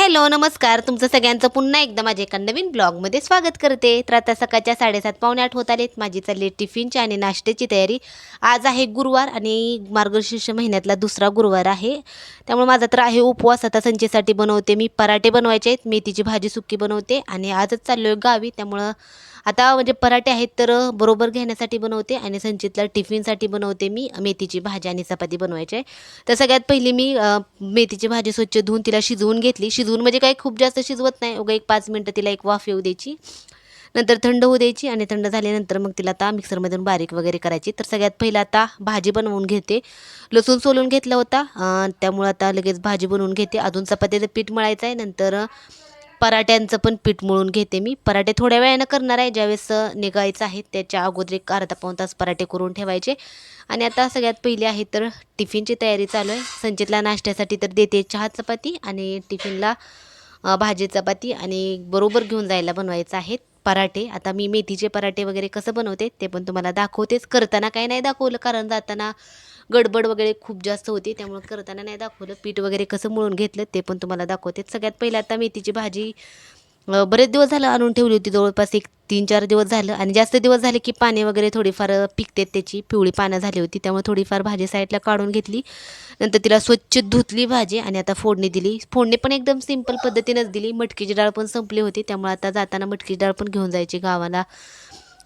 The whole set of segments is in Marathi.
हॅलो नमस्कार. तुमचं सगळ्यांचं पुन्हा एकदा माझ्या एका नवीन ब्लॉगमध्ये स्वागत करते. तर आता सकाळच्या साडेसात पावणे आठ होत आलेत. माझी चालली आहे टिफिनची आणि नाश्त्याची तयारी. आज आहे गुरुवार आणि मार्गशीर्ष महिन्यातला दुसरा गुरुवार आहे. त्यामुळे माझा तर आहे उपवास. आता संचेसाठी बनवते मी. पराठे बनवायचे आहेत. मेथीची भाजी सुक्की बनवते. आणि आजच चाललो आहे गावी. त्यामुळं आता म्हणजे पराठे आहेत तर बरोबर घेण्यासाठी बनवते आणि संचितला टिफिनसाठी बनवते मी. मेथीची भाजी आणि चपाती बनवायची आहे. तर सगळ्यात पहिली मी मेथीची भाजी स्वच्छ धुवून तिला शिजवून घेतली. शिजवून म्हणजे काही खूप जास्त शिजवत नाही. उगा एक पाच मिनटं तिला एक वाफ येऊ द्यायची. नंतर थंड होऊ द्यायची आणि थंड झाल्यानंतर मग तिला आता मिक्सरमधून बारीक वगैरे करायची. तर सगळ्यात पहिलं आता भाजी बनवून घेते. लसूण सोलून घेतला होता. त्यामुळं आता लगेच भाजी बनवून घेते. अजून चपात्याचं पीठ मळायचं आहे नंतर पराठ्यांचं पण पीठ मळून घेते मी. पराठे थोड्या वेळानं करणार आहे. ज्यावेळेस निघायचं आहे त्याच्या अगोदर एक अर्धा पाऊण तास पराठे करून ठेवायचे. आणि आता सगळ्यात पहिले आहे तर टिफिनची तयारी चालू आहे. संचितला नाश्त्यासाठी तर देते चहा चपाती आणि टिफिनला भाजी चपाती आणि बरोबर घेऊन जायला बनवायचं आहे. पराठे. आता मी मेथीचे पराठे वगैरे कसं बनवते ते पण तुम्हाला दाखवतेच. करताना काही नाही दाखवलं कारण जाताना गडबड वगैरे खूप जास्त होती त्यामुळे करताना नाही दाखवलं. पीठ वगैरे कसं मळून घेतलं ते पण तुम्हाला दाखवते सगळ्यात पहिलं आता मेथीची भाजी बरेच दिवस झालं आणून ठेवली होती जवळपास एक तीन चार दिवस झालं. आणि जास्त दिवस झाले की पाने वगैरे थोडीफार पिकतेत त्याची पिवळी पानं झाली होती त्यामुळे थोडीफार भाजी साईडला काढून घेतली. नंतर तिला स्वच्छ धुतली भाजी आणि आता फोडणी दिली. फोडणी पण एकदम सिंपल पद्धतीनंच दिली. मटकीची डाळ पण संपली होती त्यामुळे आता जाताना मटकीची डाळ पण घेऊन जायची गावाला.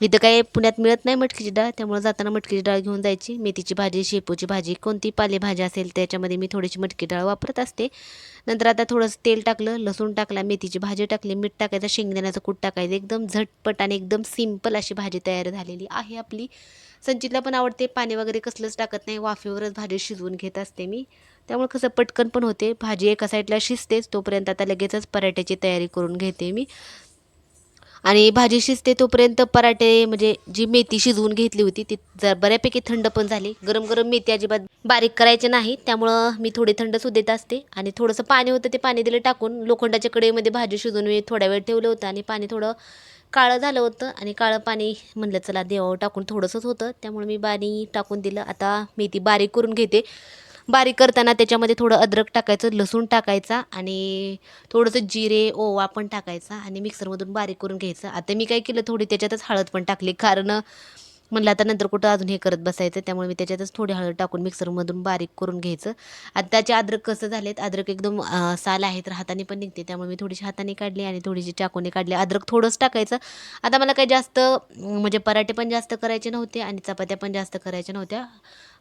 इथं काय पुण्यात मिळत नाही मटकीची डाळ त्यामुळे जाताना मटकीची डाळ घेऊन जायची. मेथीची भाजी शेपूची भाजी कोणती पालेभाजी असेल त्याच्यामध्ये मी थोडीशी मटकी डाळ वापरत असते. नंतर आता थोडंसं तेल टाकलं लसूण टाकला मेथीची भाजी टाकली मीठ टाकायचं शेंगदाण्याचं कूट टाकायचं. एकदम झटपट आणि एकदम सिंपल अशी भाजी तयार झालेली आहे आपली. संचितला पण आवडते पाणी वगैरे कसलंच टाकत नाही वाफेवरच भाजी शिजवून घेत असते मी. त्यामुळे कसं पटकन पण होते भाजी एका साईडला शिजतेच तोपर्यंत आता लगेचच पराठ्याची तयारी करून घेते मी. आणि भाजी शिजते तोपर्यंत पराठे म्हणजे जी मेथी शिजवून घेतली होती ती जर बऱ्यापैकी थंड पण झाली. गरम गरम मेथी अजिबात बारीक करायचे नाही. त्यामुळं मी थोडी थंड सुदेत असते. आणि थोडंसं पाणी होतं ते पाणी दिलं टाकून लोखंडाच्या कडेमध्ये भाजी शिजवून मी थोड्या वेळ ठेवलं होतं आणि पाणी थोडं काळं झालं होतं. आणि काळं पाणी म्हणलं चला देवावर टाकून थोडंसंच होतं. त्यामुळे मी पाणी टाकून दिलं. आता मेथी बारीक करून घेते. बारीक करताना त्याच्यामध्ये थोडं अद्रक टाकायचं लसूण टाकायचा आणि थोडंसं जिरे ओवा पण टाकायचा आणि मिक्सरमधून बारीक करून घ्यायचं. आता मी काय केलं थोडी त्याच्यातच हळद पण टाकली. कारण म्हणलं आता नंतर कुठं अजून हे करत बसायचं त्यामुळे मी त्याच्यातच थोडी हळद टाकून मिक्सरमधून बारीक करून घ्यायचं. आता त्याचे अद्रक कसं झालेत अद्रक एकदम साल आहेत तर हाताने पण निघते त्यामुळे मी थोडीशी हाताने काढली आणि थोडीशी चाकूने काढली. अद्रक थोडंच टाकायचं. आता मला काही जास्त म्हणजे पराठे पण जास्त करायचे नव्हते आणि चपात्या पण जास्त करायच्या नव्हत्या.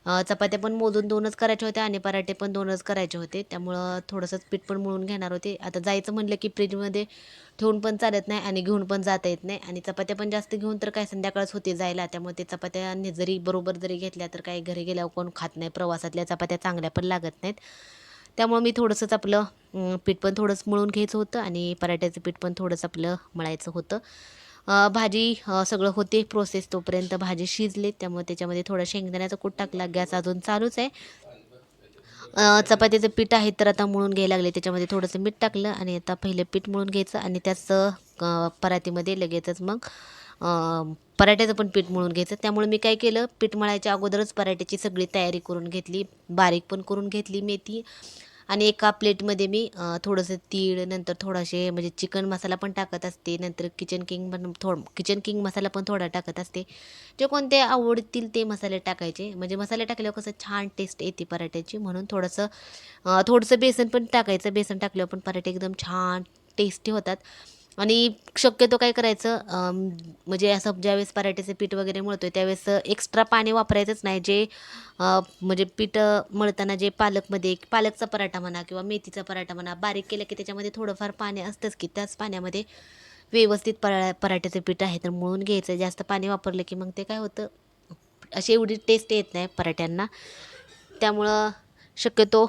चपात्या पण मोजून दोनच करायच्या होत्या आणि पराठे पण दोनच करायचे होते. त्यामुळं थोडंसंच पीठ पण मळून घेणार होते. आता जायचं म्हणलं की फ्रीजमध्ये ठेवून पण चालत नाही आणि घेऊन पण जाता येत नाही. आणि चपात्या पण जास्त घेऊन तर काय संध्याकाळच होते जायला. त्यामुळे ते चपात्या जरी बरोबर जरी घेतल्या तर काही घरी गेल्यावर कोण खात नाही. प्रवासातल्या चपात्या चांगल्या पण लागत नाहीत. त्यामुळं मी थोडंसंच आपलं पीठ पण थोडंसं मळून घ्यायचं होतं आणि पराठ्याचं पीठ पण थोडंसं आपलं मळायचं होतं. भाजी सगळं होते प्रोसेस तोपर्यंत भाजी शिजले. त्यामुळे त्याच्यामध्ये थोडं शेंगदाण्याचा कूट टाकला. गॅस अजून चालूच आहे. चपातीचं पीठ आहे तर आता मळून घ्यायला लागले. त्याच्यामध्ये थोडंसं मीठ टाकलं आणि आता पहिलं पीठ मळून घ्यायचं आणि त्याच परातीमध्ये लगेचच मग पराठ्याचं पण पीठ मळून घ्यायचं. त्यामुळे मी काय केलं पीठ मळायच्या अगोदरच पराठ्याची सगळी तयारी करून घेतली. बारीक पण करून घेतली मेथी. आणि एका प्लेटमध्ये मी थोडंसं तीळ नंतर थोडासे म्हणजे चिकन मसाला पण टाकत असते नंतर किचन किंग पण थोड किचन किंग मसाला पण थोडा टाकत असते. जे कोणते आवडतील ते मसाले टाकायचे. म्हणजे मसाले टाकल्यावर कसं छान टेस्ट येते पराठ्याची. म्हणून थोडंसं थोडंसं बेसन पण टाकायचं. बेसन टाकल्यावर पण पराठे एकदम छान टेस्टी होतात. आणि शक्यतो काय करायचं म्हणजे असं ज्यावेळेस पराठ्याचं पीठ वगैरे मळतो आहे त्यावेळेस एक्स्ट्रा पाणी वापरायचंच नाही. जे म्हणजे पीठ मळताना जे पालकमध्ये पालकचा पराठा म्हणा किंवा मेथीचा पराठा म्हणा बारीक केलं की त्याच्यामध्ये थोडंफार पाणी असतंच की त्याच पाण्यामध्ये व्यवस्थित परा पराठ्याचं पीठ आहे तर मळून घ्यायचं. जास्त पाणी वापरलं की मग ते काय होतं अशी एवढी टेस्ट येत नाही पराठ्यांना. त्यामुळं शक्यतो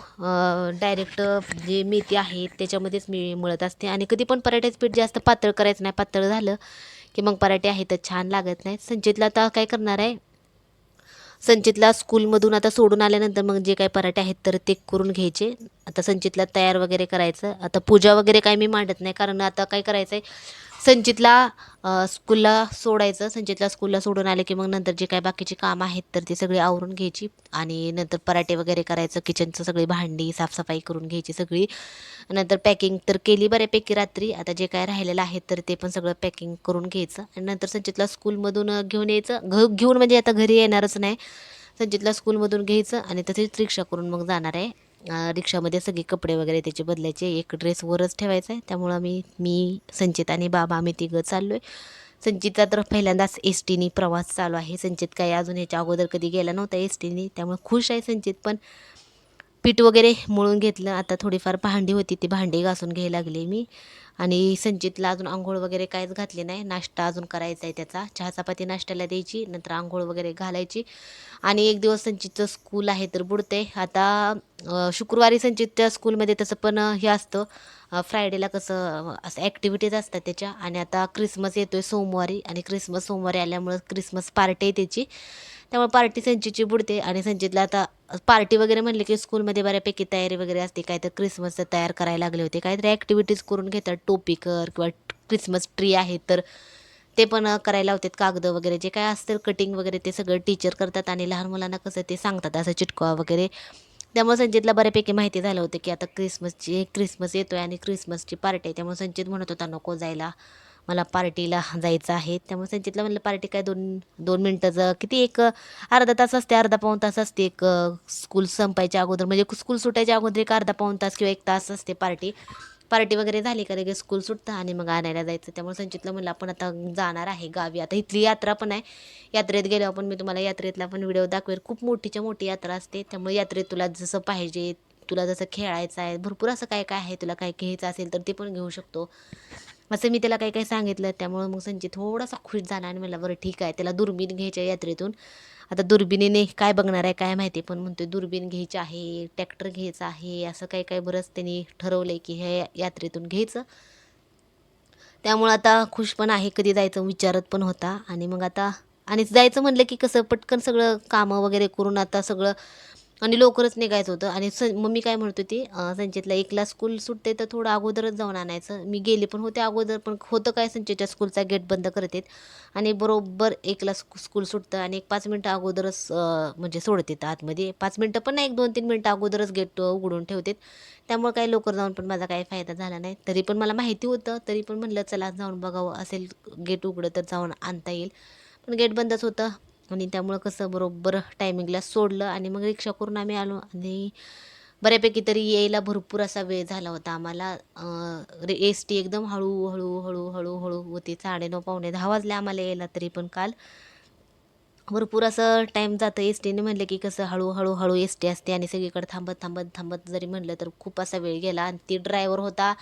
डायरेक्ट जे मेथी आहे त्याच्यामध्येच मी मळत असते. आणि कधी पण पराठ्याचं पीठ जास्त पातळ करायचं नाही पातळ झालं की मग पराठे आहे तर छान लागत नाहीत. संचितला आता काय करणार आहे? संचितला स्कूलमधून आता सोडून आल्यानंतर मग जे काही पराठे आहेत तर ते करून घ्यायचे. आता संचितला तयार वगैरे करायचं. आता पूजा वगैरे काय मी मांडत नाही कारण आता काय करायचं आहे संचितला स्कूलला सोडायचं. संचितला स्कूलला सोडून आले की मग नंतर जे काय बाकीची कामं आहेत तर ती सगळी आवरून घ्यायची. आणि नंतर पराठे वगैरे करायचं किचनचं सगळी भांडी साफसफाई करून घ्यायची सगळी. नंतर पॅकिंग तर केली बऱ्यापैकी रात्री. आता जे काय राहिलेलं आहे तर ते पण सगळं पॅकिंग करून घ्यायचं. आणि नंतर संचितला स्कूलमधून घेऊन यायचं. घ घेऊन म्हणजे आता घरी येणारच नाही. संचितला स्कूलमधून घ्यायचं आणि तसेच रिक्षा करून मग जाणार आहे. रिक्षामध्ये सगळे कपडे वगैरे त्याचे बदलायचे. एक ड्रेस वरच ठेवायचा आहे त्यामुळं आम्ही मी संचित आणि बाबा आम्ही तिघं चाललो आहे संचितचा तर पहिल्यांदाच एस टीने प्रवास चालू आहे. संचित काही अजून ह्याच्या अगोदर कधी गेला नव्हता एस टीने त्यामुळे खुश आहे संचित पण. पीठ वगैरे मळून घेतलं. आता थोडीफार भांडी होती ती भांडी घासून घ्यायला लागले मी. आणि संचितला अजून आंघोळ वगैरे काहीच घातली नाही. नाश्ता अजून करायचा आहे त्याचा. चहा चपाती नाश्त्याला द्यायची नंतर आंघोळ वगैरे घालायची. आणि एक दिवस संचितचं स्कूल आहे तर बुडते आता शुक्रवारी संचितच्या स्कूलमध्ये तसं पण हे असतं. फ्रायडेला कसं असं ॲक्टिव्हिटीज असतात त्याच्या. आणि आता क्रिसमस येतो आहे सोमवारी. आणि क्रिसमस सोमवारी आल्यामुळं क्रिसमस पार्टी आहे त्याची. त्यामुळे पार्टी संचितची बुडते. आणि संचितला आता पार्टी वगैरे म्हणले की स्कूलमध्ये बऱ्यापैकी तयारी वगैरे असते काय तर क्रिसमसचं तयार करायला लागले होते काहीतरी ॲक्टिव्हिटीज करून घेतात टोपी कर किंवा क्रिसमस ट्री आहे तर ते पण करायला होते कागद वगैरे जे काय असतं कटिंग वगैरे ते सगळं टीचर करतात आणि लहान मुलांना कसं ते सांगतात असं चिटकवा वगैरे. त्यामुळे संजितला बऱ्यापैकी माहिती झालं होतं की आता क्रिसमसची क्रिसमस येतोय आणि क्रिसमसची पार्टी आहे त्यामुळे संचित म्हणत होता नको जायला. मला पार्टीला जायचं आहे. त्यामुळे संचितला म्हणलं पार्टी काय दोन दोन मिनटाचं किती एक अर्धा तास असते अर्धा पाऊण तास असते एक स्कूल संपायच्या अगोदर. म्हणजे स्कूल सुटायच्या अगोदर एक अर्धा पाऊण तास किंवा एक तास असते पार्टी. पार्टी वगैरे झाली का लगेच स्कूल सुटतं आणि मग आणायला जायचं. त्यामुळे संचितला म्हणलं आपण आता जाणार आहे गावी. आता इथली यात्रा पण आहे. यात्रेत गेल्यावर पण मी तुम्हाला यात्रेतला पण व्हिडिओ दाखवेल. खूप मोठीच्या मोठी यात्रा असते. त्यामुळे यात्रेत तुला जसं पाहिजे तुला जसं खेळायचं आहे भरपूर असं काय काय आहे तुला काय घ्यायचं असेल तर ते पण घेऊ शकतो. असं मी त्याला काही काही सांगितलं त्यामुळं मग संजय थोडासा खुश झाला आणि मला बरं ठीक आहे त्याला दुर्बीण घ्यायच्या यात्रेतून. आता दुर्बिणीने काय बघणार आहे काय माहिती? पण म्हणतोय दुर्बीण घ्यायची आहे ट्रॅक्टर घ्यायचं आहे असं काही काही बरंच त्यांनी ठरवलं की हे यात्रेतून घ्यायचं. त्यामुळं आता खुश पण आहे कधी जायचं विचारत पण होता. आणि मग आता आणि जायचं म्हणलं की कसं पटकन सगळं कामं वगैरे करून आता सगळं आणि लवकरच निघायचं होतं. आणि स मम्मी काय म्हणत होती संचितला एकला स्कूल सुटते तर थोडं अगोदरच जाऊन आणायचं. मी गेले पण होते अगोदर पण होतं काय संचितच्या स्कूलचा गेट बंद करतात. आणि बरोबर एकला स्कू स्कूल सुटतं आणि एक पाच मिनटं अगोदरच म्हणजे सोडतात आतमध्ये. पाच मिनटं पण नाही एक दोन तीन मिनटं अगोदरच गेट उघडून ठेवतात. त्यामुळे काही लवकर जाऊन पण माझा काही फायदा झाला नाही. तरी पण मला माहिती होतं तरी पण म्हणलं चला जाऊन बघावं असेल गेट उघडं तर जाऊन आणता येईल. पण गेट बंदच होतं. आणि त्यामुळं कसं बरोबर टायमिंगला सोडलं आणि मग रिक्षा करून आम्ही आलो. आणि बऱ्यापैकी तरी यायला भरपूर असा वेळ झाला होता आम्हाला. एस टी एकदम हळू हळू हळू हळू हळू होती. साडेनऊ पावणे दहा वाजले आम्हाला यायला तरी पण काल. भरपूर असं टाईम जातं. एस टीने म्हणलं की कसं हळूहळू हळू एस टी असते आणि सगळीकडे थांबत थांबत थांबत जरी म्हणलं तर खूप असा वेळ गेला. आणि ती ड्रायव्हर होता.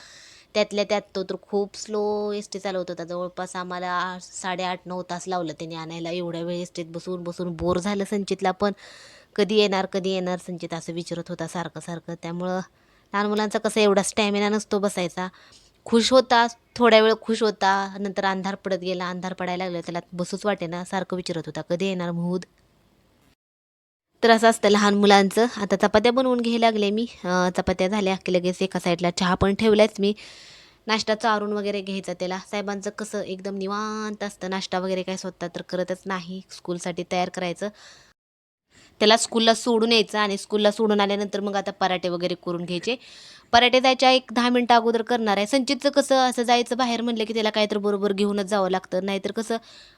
त्यातल्या त्यात तो तर खूप स्लो एस टी चालवत होता. जवळपास आम्हाला साडेआठ नऊ तास लावलं त्याने आणायला. एवढ्या वेळ एस टीत बसून बसून बोर झालं संचितला पण. कधी येणार कधी येणार संचित असं विचारत होता सारखं सारखं. त्यामुळं लहान मुलांचा कसं एवढा स्टॅमिना नसतो बसायचा. खुश होता थोड्या वेळ खुश होता. नंतर अंधार पडत गेला अंधार पडायला लागला. त्याला बसूच वाटे ना सारखं विचारत होता कधी येणार महूद तर असं असतं लहान मुलांचं. आता चपात्या बनवून घ्यायला लागले मी. चपात्या झाल्या की लगेच एका साईडला चहा पण ठेवलायच मी. नाश्ता चारून वगैरे घ्यायचा त्याला. साहेबांचं कसं एकदम निवांत असतं. नाश्ता वगैरे काय स्वतः तर करतच नाही. स्कूलसाठी तयार करायचं. त्याला स्कूलला सोडून यायचं आणि स्कूलला सोडून आल्यानंतर मग आता पराठे वगैरे करून घ्यायचे. पराठे जायच्या एक दहा मिनटं अगोदर करणार आहे. संचितचं कसं असं जायचं बाहेर म्हणलं की त्याला काहीतरी बरोबर घेऊनच जावं लागतं. नाहीतर कसं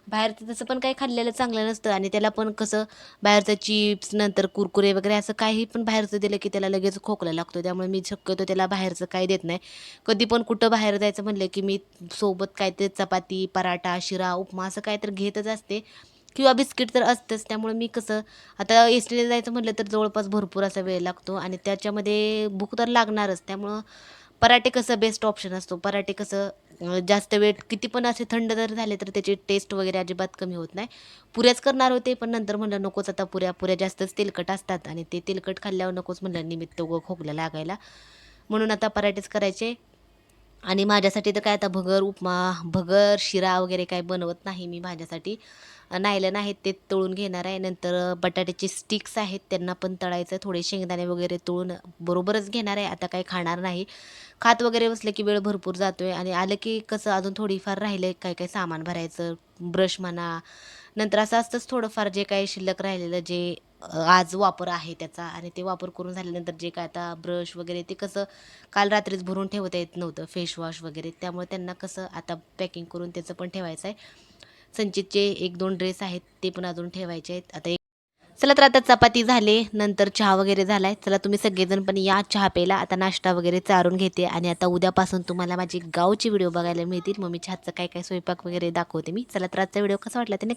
बाहेरचं तसं पण काही खाल्लेलं चांगलं नसतं आणि त्याला पण कसं बाहेरचं चिप्स नंतर कुरकुरे वगैरे असं काही पण बाहेरचं दिलं की त्याला लगेच खोकला लागतो. त्यामुळे मी शक्यतो त्याला बाहेरचं काही देत नाही. कधी पण कुठं बाहेर जायचं म्हणलं की मी सोबत काहीतरी चपाती पराठा शिरा उपमा असं काहीतरी घेतच असते. किंवा बिस्किट तर असतंच. त्यामुळे मी कसं आता एस टीला जायचं म्हटलं तर जवळपास भरपूर असा वेळ लागतो आणि त्याच्यामध्ये भूक तर लागणारच. त्यामुळं पराठे कसं बेस्ट ऑप्शन असतो. पराठे कसं जास्त वेळ किती पण असे थंड जर झाले तर त्याची टेस्ट वगैरे अजिबात कमी होत नाही. पुऱ्याच करणार होते पण नंतर म्हणलं नकोच आता पुऱ्या. पुऱ्या जास्तच तेलकट असतात आणि ते तेलकट खाल्ल्यावर नकोच म्हणलं निमित्त उगं लागायला. म्हणून आता पराठेच करायचे. आणि माझ्यासाठी तर काय आता भगर उपमा भगर शिरा वगैरे काय बनवत नाही मी माझ्यासाठी. नाहीलं नाहीत ते तळून घेणार आहे. नंतर बटाट्याचे स्टिक्स आहेत त्यांना पण तळायचं. थोडे शेंगदाणे वगैरे तळून बरोबरच घेणार आहे. आता काही खाणार नाही. खात वगैरे बसलं की वेळ भरपूर जातो आहे आणि आलं की कसं अजून थोडीफार राहिलं काय काय सामान भरायचं ब्रश म्हणा. नंतर असं असतंच थोडंफार जे काही शिल्लक राहिलेलं जे आज वापर आहे त्याचा आणि ते वापर करून झाल्यानंतर जे काय आता ब्रश वगैरे ते कसं काल रात्रीच भरून ठेवता येत नव्हतं फेसवॉश वगैरे. त्यामुळे त्यांना कसं आता पॅकिंग करून त्याचं पण ठेवायचं आहे. संचितचे एक दोन ड्रेस आहेत ते पण अजून ठेवायचे आहेत. आता एक चला तर आता चपाती झाले नंतर चहा वगैरे झाला आहे चला तुम्ही सगळेजण पण या चहा प्यायला. आता नाश्ता वगैरे चारून घेते आणि आता उद्यापासून तुम्हाला माझी गावची व्हिडिओ बघायला मिळतील. मग मी चहाचं काय काय स्वयंपाक वगैरे दाखवते मी. चला तर आजचा व्हिडिओ कसा वाटला ते नक्की